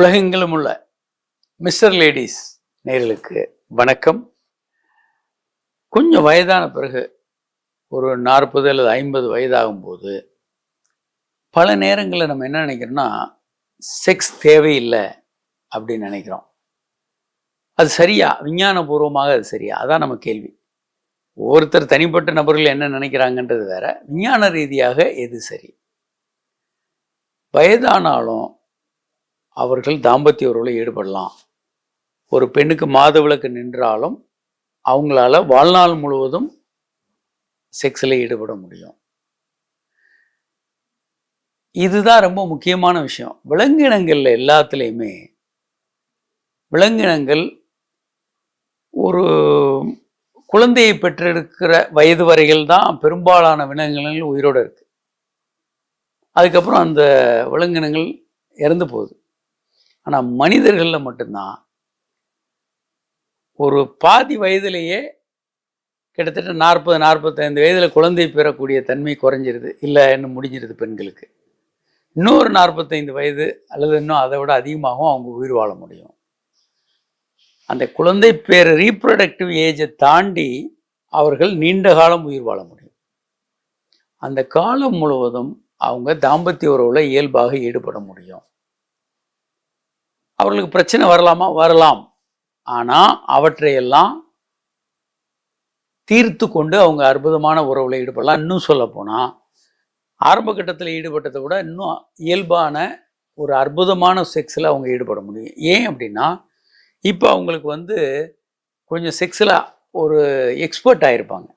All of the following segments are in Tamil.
உலகெங்கிலும் உள்ள மிஸ்டர் லேடிஸ் நேர்களுக்கு வணக்கம். கொஞ்சம் வயதான பிறகு ஒரு நாற்பது அல்லது ஐம்பது வயதாகும்போது பல நேரங்களில் நம்ம என்ன நினைக்கிறோம்னா செக்ஸ் தேவையில்லை அப்படின்னு நினைக்கிறோம். அது சரியா? விஞ்ஞானபூர்வமாக அது சரியா? அதான் நம்ம கேள்வி. ஒவ்வொருத்தர் தனிப்பட்ட நபர்கள் என்ன நினைக்கிறாங்கன்றது வேற. விஞ்ஞான ரீதியாக எது சரி? வயதானாலும் அவர்கள் தாம்பத்திய உறவில் ஈடுபடலாம். ஒரு பெண்ணுக்கு மாதவிலக்கு நின்றாலும் அவங்களால வாழ்நாள் முழுவதும் செக்ஸில் ஈடுபட முடியும். இதுதான் ரொம்ப முக்கியமான விஷயம். விலங்கினங்கள்ல எல்லாத்துலேயுமே விலங்கினங்கள் ஒரு குழந்தையை பெற்றெடுக்கிற வயது வரைகள் தான் பெரும்பாலான விலங்கினங்கள் உயிரோடு இருக்கு. அதுக்கப்புறம் அந்த விலங்கினங்கள் இறந்து போகுது. ஆனால் மனிதர்களில் மட்டும்தான். ஒரு பாதி வயதிலேயே கிட்டத்தட்ட நாற்பது நாற்பத்தைந்து வயதில் குழந்தை பெறக்கூடிய தன்மை குறைஞ்சிருது. இல்லை இன்னும் முடிஞ்சிருது பெண்களுக்கு. இன்னொரு நாற்பத்தைந்து வயது அல்லது இன்னும் அதை விட அதிகமாகவும் அவங்க உயிர் வாழ முடியும். அந்த குழந்தை பேர் ரீப்ரொடக்டிவ் ஏஜை தாண்டி அவர்கள் நீண்ட காலம் உயிர் வாழ முடியும். அந்த காலம் முழுவதும் அவங்க தாம்பத்திய உறவில் இயல்பாக ஈடுபட முடியும். அவர்களுக்கு பிரச்சனை வரலாமா? வரலாம். ஆனால் அவற்றையெல்லாம் தீர்த்து கொண்டு அவங்க அற்புதமான உறவில் ஈடுபடலாம். இன்னும் சொல்ல போனால் ஆரம்ப கட்டத்தில் ஈடுபட்டதை விட இன்னும் இயல்பான ஒரு அற்புதமான செக்ஸில் அவங்க ஈடுபட முடியும். ஏன் அப்படின்னா இப்போ அவங்களுக்கு வந்து கொஞ்சம் செக்ஸில் ஒரு எக்ஸ்பர்ட் ஆகிருப்பாங்க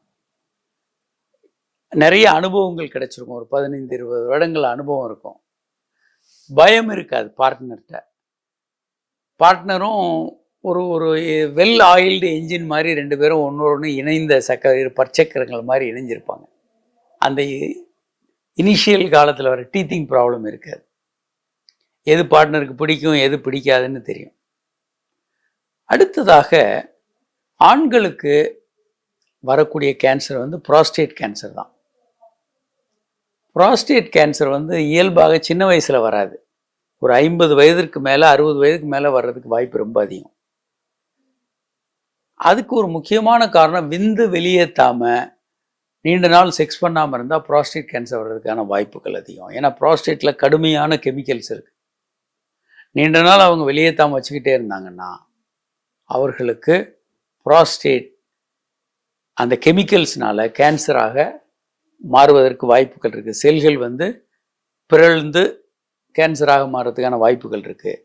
நிறைய அனுபவங்கள் கிடைச்சிருக்கும். ஒரு பதினைந்து இருபது வருடங்கள் அனுபவம் இருக்கும். பயம் இருக்காது பார்ட்னர்கிட்ட பார்ட்னரும் ஒரு ஒரு வெல் ஆயில்டு என்ஜின் மாதிரி ரெண்டு பேரும் ஒன்று ஒன்று இணைந்த சக்கர பற்சக்கரங்கள் மாதிரி இணைஞ்சிருப்பாங்க. அந்த இனிஷியல் காலத்தில் வர டீத்திங் ப்ராப்ளம் இருக்காது. எது பார்ட்னருக்கு பிடிக்கும் எது பிடிக்காதுன்னு தெரியும். அடுத்ததாக ஆண்களுக்கு வரக்கூடிய கேன்சர் வந்து ப்ராஸ்டேட் கேன்சர் தான். ப்ராஸ்டேட் கேன்சர் வந்து இயல்பாக சின்ன வயசில் வராது. ஒரு ஐம்பது வயதிற்கு மேலே அறுபது வயதுக்கு மேலே வர்றதுக்கு வாய்ப்பு ரொம்ப அதிகம். அதுக்கு ஒரு முக்கியமான காரணம் விந்து வெளியேற்றாம நீண்ட நாள் செக்ஸ் பண்ணாமல் இருந்தால் ப்ராஸ்டேட் கேன்சர் வர்றதுக்கான வாய்ப்புகள் அதிகம். ஏன்னா ப்ராஸ்டேட்டில் கடுமையான கெமிக்கல்ஸ் இருக்குது நீண்ட நாள் அவங்க வெளியேற்றாமல் வச்சுக்கிட்டே இருந்தாங்கன்னா அவர்களுக்கு ப்ராஸ்டேட் அந்த கெமிக்கல்ஸ்னால கேன்சராக மாறுவதற்கு வாய்ப்புகள் இருக்குது செல்கள் வந்து பிறழ்ந்து கேன்சராக மாறுறதுக்கான வாய்ப்புகள் இருக்குது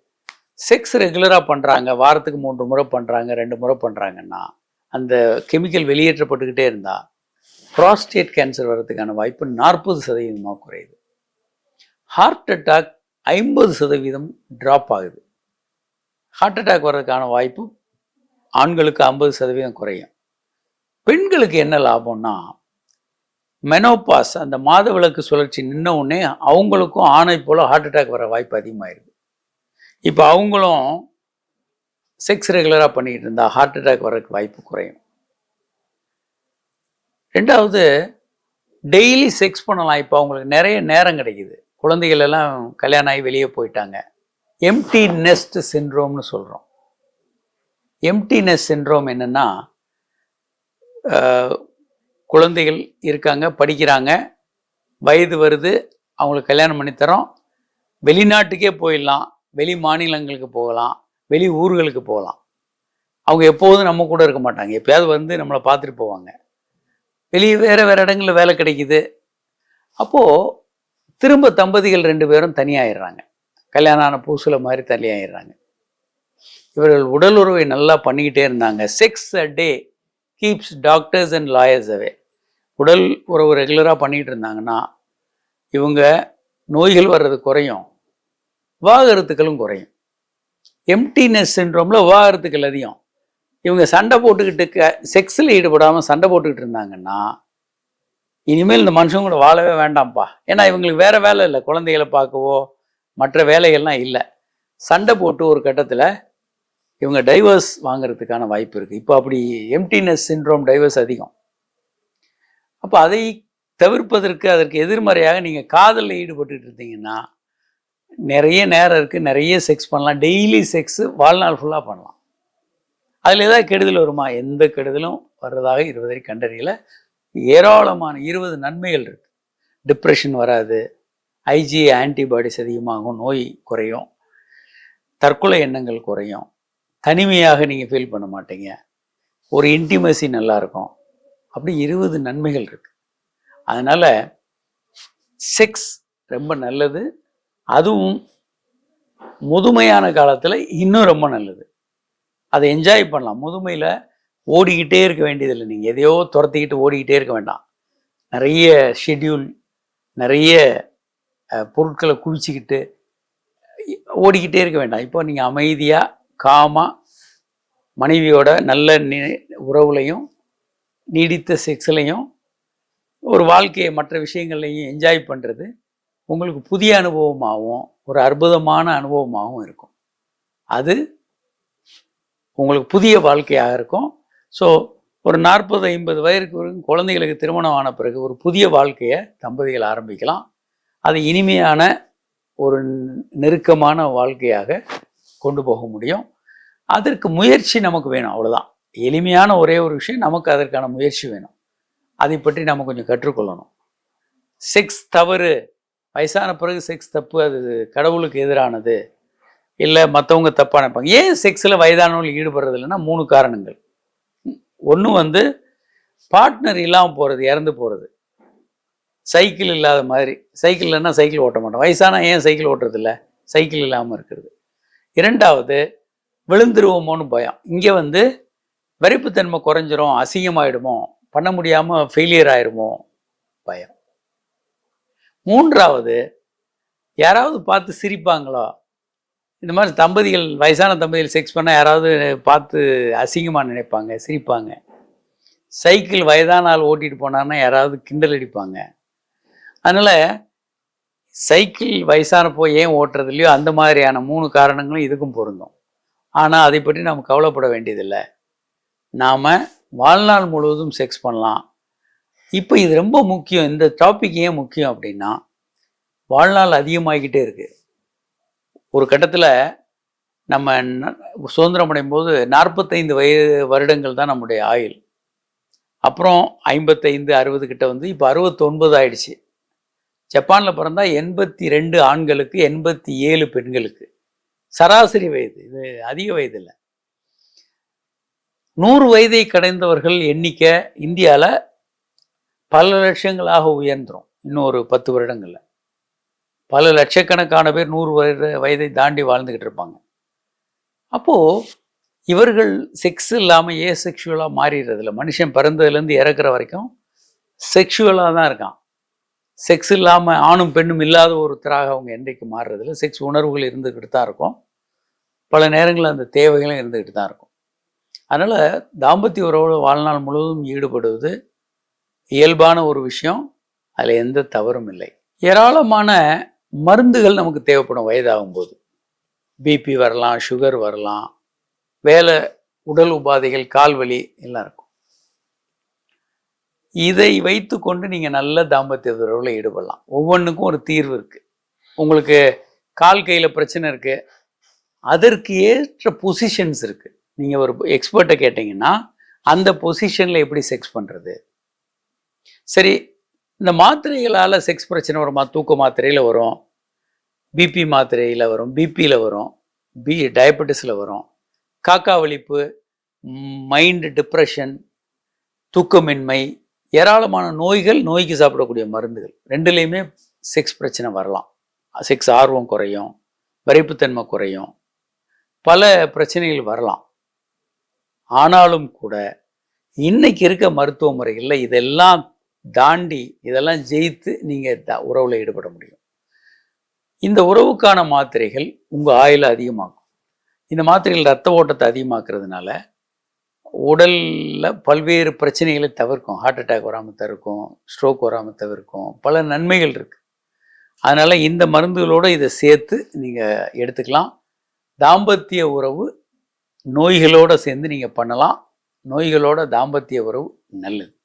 செக்ஸ் ரெகுலராக பண்ணுறாங்க வாரத்துக்கு மூன்று முறை பண்ணுறாங்க ரெண்டு முறை பண்ணுறாங்கன்னா அந்த கெமிக்கல் வெளியேற்றப்பட்டுக்கிட்டே இருந்தால் ப்ராஸ்டேட் கேன்சர் வர்றதுக்கான வாய்ப்பு நாற்பது சதவீதமாக குறையுது. ஹார்ட் அட்டாக் ஐம்பது சதவீதம் ட்ராப் ஆகுது. ஹார்ட் அட்டாக் வர்றதுக்கான வாய்ப்பு ஆண்களுக்கு ஐம்பது சதவீதம் குறையும். பெண்களுக்கு என்ன லாபம்னா மெனோபாஸ் அந்த மாதவிலக்கு சுழற்சி நின்ன உடனே அவங்களுக்கும் ஆணை போல் ஹார்ட் அட்டாக் வர வாய்ப்பு அதிகமாயிருது இப்போ அவங்களும் செக்ஸ் ரெகுலராக பண்ணிக்கிட்டு இருந்தா ஹார்ட் அட்டாக் வரக்கு வாய்ப்பு குறையும். ரெண்டாவது டெய்லி செக்ஸ் பண்ணலாம். இப்போ அவங்களுக்கு நிறைய நேரம் கிடைக்குது. குழந்தைகள் எல்லாம் கல்யாணம் ஆகி வெளியே போயிட்டாங்க. எம்டி நெஸ்ட் சின்ரோம்னு சொல்கிறோம் எம்டினஸ் சின்ரோம் என்னென்னா குழந்தைகள் இருக்காங்க படிக்கிறாங்க. வயது வருது அவங்களுக்கு கல்யாணம் பண்ணித்தரோம் வெளிநாட்டுக்கே போயிடலாம் வெளி மாநிலங்களுக்கு போகலாம் வெளி ஊர்களுக்கு போகலாம். அவங்க எப்போதும் நம்ம கூட இருக்க மாட்டாங்க. எப்பயாவது வந்து நம்மளை பார்த்துட்டு போவாங்க. வெளியே வேறு வேறு இடங்களில் வேலை கிடைக்குது. அப்போது திரும்ப தம்பதிகள் ரெண்டு பேரும் தனியாகிடுறாங்க கல்யாணம் ஆன பூசில் மாதிரி தனியாகிடுறாங்க இவர்கள் உடல் உறவை நல்லா பண்ணிக்கிட்டே இருந்தாங்க. Sex a day keeps doctors and lawyers away உடல் உறவு ரெகுலராக பண்ணிகிட்டு இருந்தாங்கன்னா இவங்க நோய்கள் வர்றது குறையும். விவாகரத்துக்களும் குறையும். எம்டினஸ் சின்ரோமில் விவாகரத்துக்கள் அதிகம். இவங்க சண்டை போட்டுக்கிட்டு க செக்ஸில் ஈடுபடாமல் சண்டை போட்டுக்கிட்டு இருந்தாங்கன்னா இனிமேல் இந்த மனுஷங்க கூட வாழவே வேண்டாம்ப்பா. ஏன்னா இவங்களுக்கு வேறு வேலை இல்லை. குழந்தைகளை பார்க்கவோ மற்ற வேலைகள்லாம் இல்லை. சண்டை போட்டு ஒரு கட்டத்தில் இவங்க டைவர்ஸ் வாங்குறதுக்கான வாய்ப்பு இருக்குது இப்போ அப்படி எம்டினஸ் சின்ரோம் டைவர்ஸ் அதிகம். அப்போ அதை தவிர்ப்பதற்கு அதற்கு எதிர்மறையாக நீங்கள் காதலில் ஈடுபட்டு இருந்தீங்கன்னா நிறைய நேரம் இருக்குது நிறைய செக்ஸ் பண்ணலாம். டெய்லி செக்ஸு வாழ்நாள் ஃபுல்லாக பண்ணலாம். அதில் ஏதாவது கெடுதல் வருமா? எந்த கெடுதலும் வர்றதாக இருபதை கண்டறியில். ஏராளமான இருபது நன்மைகள் இருக்குது டிப்ரெஷன் வராது. ஐஜி ஆன்டிபாடிஸ் அதிகமாகும் நோய் குறையும். தற்கொலை எண்ணங்கள் குறையும். தனிமையாக நீங்கள் ஃபீல் பண்ண மாட்டீங்க. ஒரு இன்டிமசி நல்லாயிருக்கும் அப்படி இருபது நன்மைகள் இருக்கு. அதனால செக்ஸ் ரொம்ப நல்லது. அதுவும் முதுமையான காலத்தில் இன்னும் ரொம்ப நல்லது. அதை என்ஜாய் பண்ணலாம். முதுமையில் ஓடிக்கிட்டே இருக்க வேண்டியதில்லை. நீங்கள் எதையோ துரத்திக்கிட்டு ஓடிக்கிட்டே இருக்க வேண்டாம். நிறைய ஷெட்யூல் நிறைய பொருட்களை குவிச்சிக்கிட்டு ஓடிக்கிட்டே இருக்க வேண்டாம். இப்போ நீங்கள் அமைதியாக காமாக மனைவியோட நல்ல நி உறவுலையும் நீடித்த செக்ஸ்லையும் ஒரு வாழ்க்கையை மற்ற விஷயங்கள்லையும் என்ஜாய் பண்ணுறது உங்களுக்கு புதிய அனுபவமாகவும் ஒரு அற்புதமான அனுபவமாகவும் இருக்கும். அது உங்களுக்கு புதிய வாழ்க்கையாக இருக்கும். ஸோ ஒரு நாற்பது ஐம்பது வயதுக்கு வரைக்கும் குழந்தைகளுக்கு திருமணம் ஆன பிறகு ஒரு புதிய வாழ்க்கையை தம்பதிகள் ஆரம்பிக்கலாம். அது இனிமையான ஒரு நெருக்கமான வாழ்க்கையாக கொண்டு போக முடியும். அதற்கு முயற்சி நமக்கு வேணும் அவ்வளோதான் எளிமையான ஒரே ஒரு விஷயம் நமக்கு அதற்கான முயற்சி வேணும். அதை பற்றி நம்ம கொஞ்சம் கற்றுக்கொள்ளணும். செக்ஸ் தவறு வயசான பிறகு செக்ஸ் தப்பு அது கடவுளுக்கு எதிரானது இல்லை மற்றவங்க தப்பாக நினைப்பாங்க ஏன் செக்ஸில் வயதானவர்கள் ஈடுபடுறது இல்லைன்னா மூணு காரணங்கள். ஒன்று வந்து பார்ட்னர் இல்லாமல் போகிறது இறந்து போகிறது சைக்கிள் இல்லாத மாதிரி சைக்கிள் இல்லைன்னா சைக்கிள் ஓட்ட மாட்டோம். வயசான ஏன் சைக்கிள் ஓட்டுறதில்ல சைக்கிள் இல்லாமல் இருக்கிறது. இரண்டாவது விழுந்துருவோமோன்னு பயம். இங்கே வந்து வெறுப்புத்தன்மை குறைஞ்சிரும் அசிங்கமாயிடுமோ பண்ண முடியாமல் ஃபெயிலியர் ஆயிடுமோ பயம். மூன்றாவது யாராவது பார்த்து சிரிப்பாங்களோ? இந்த மாதிரி தம்பதிகள் வயசான தம்பதிகள் செக்ஸ் பண்ணால் யாராவது பார்த்து அசிங்கமாக நினைப்பாங்க சிரிப்பாங்க. சைக்கிள் வயதான ஆள் ஓட்டிட்டு போனான்னா யாராவது கிண்டல் அடிப்பாங்க. அதனால் சைக்கிள் வயசானப்போ ஏன் ஓட்டுறது இல்லையோ அந்த மாதிரியான மூணு காரணங்களும் இதுக்கும் பொருந்தும். ஆனால் அதை பற்றி நாம் கவலைப்பட வேண்டியதில்லை. நாம் வாழ்நாள் முழுவதும் செக்ஸ் பண்ணலாம். இப்போ இது ரொம்ப முக்கியம். இந்த டாபிக் ஏன் முக்கியம் அப்படின்னா வாழ்நாள் அதிகமாகிக்கிட்டே இருக்குது ஒரு கட்டத்தில் நம்ம சுதந்திரம் அடையும் போது நாற்பத்தைந்து வயது வருடங்கள் தான் நம்முடைய ஆயுள். அப்புறம் ஐம்பத்தைந்து அறுபது கிட்ட வந்து இப்போ அறுபத்தொன்பது ஆயிடுச்சு. ஜப்பானில் பிறந்தா எண்பத்தி ரெண்டு ஆண்களுக்கு எண்பத்தி ஏழு பெண்களுக்கு. சராசரி வயது. இது அதிக வயது இல்லை. நூறு வயதை கடைந்தவர்கள் எண்ணிக்கை இந்தியாவில் பல லட்சங்களாக உயர்ந்துடும் இன்னும் ஒரு பத்து வருடங்களில். பல லட்சக்கணக்கான பேர் நூறு வயது வயதை தாண்டி வாழ்ந்துக்கிட்டு இருப்பாங்க. அப்போது இவர்கள் செக்ஸ் இல்லாமல் ஏ செக்ஷுவலாக மாறிடுறதில்ல. மனுஷன் பிறந்ததுலேருந்து இறக்குற வரைக்கும் செக்ஷுவலாக தான் இருக்கான். செக்ஸ் இல்லாமல் ஆணும் பெண்ணும் இல்லாத ஒருத்தராக அவங்க என்றைக்கு மாறுறதில்ல. செக்ஸ் உணர்வுகள் இருந்துக்கிட்டு தான் இருக்கும். பல நேரங்களில் அந்த தேவைகளும் இருந்துக்கிட்டு தான் இருக்கும். அதனால் தாம்பத்திய உறவோடு வாழ்நாள் முழுவதும் ஈடுபடுவது இயல்பான ஒரு விஷயம். அதில் எந்த தவறும் இல்லை. ஏராளமான மருந்துகள் நமக்கு தேவைப்படும் வயதாகும் போது பிபி வரலாம் சுகர் வரலாம் வேலை உடல் உபாதைகள் கால்வலி எல்லாம் இருக்கும். இதை வைத்துக்கொண்டு நீங்கள் நல்ல தாம்பத்திய உறவில் ஈடுபடலாம். ஒவ்வொன்றுக்கும் ஒரு தீர்வு இருக்குது உங்களுக்கு கால் கையில் பிரச்சனை இருக்குது அதற்கு ஏற்ற பொசிஷன்ஸ் இருக்குது நீங்கள் ஒரு எக்ஸ்பர்ட்டை கேட்டிங்கன்னா அந்த பொசிஷனில் எப்படி செக்ஸ் பண்ணுறது சரி இந்த மாத்திரைகளால் செக்ஸ் பிரச்சனை வருமா? தூக்க மாத்திரையில் வரும். பிபி மாத்திரையில் வரும். பிபியில் வரும். பி டயபெட்டிஸில் வரும். காக்கா வலிப்பு மைண்டு டிப்ரெஷன் தூக்கமின்மை ஏராளமான நோய்கள் நோய்க்கு சாப்பிடக்கூடிய மருந்துகள். ரெண்டுலேயுமே செக்ஸ் பிரச்சனை வரலாம். செக்ஸ் ஆர்வம் குறையும். வரைப்புத்தன்மை குறையும். பல பிரச்சனைகள் வரலாம். ஆனாலும் கூட இன்னைக்கு இருக்க மருத்துவ முறைகளில் இதெல்லாம் தாண்டி இதெல்லாம் ஜெயித்து நீங்கள் த உறவில் ஈடுபட முடியும். இந்த உறவுக்கான மாத்திரைகள் உங்கள் ஆயுளை அதிகமாக்கும். இந்த மாத்திரைகள் ரத்த ஓட்டத்தை அதிகமாக்குறதுனால உடலில் பல்வேறு பிரச்சனைகளை தவிர்க்கும். ஹார்ட் அட்டாக் வராமல் தவிர்க்கும் ஸ்ட்ரோக் வராமல் தவிர்க்கும் பல நன்மைகள் இருக்குது அதனால் இந்த மருந்துகளோடு இதை சேர்த்து நீங்கள் எடுத்துக்கலாம். தாம்பத்திய உறவு நோய்களோடு சேர்ந்து நீங்கள் பண்ணலாம். நோய்களோட தாம்பத்திய உறவு நல்லது.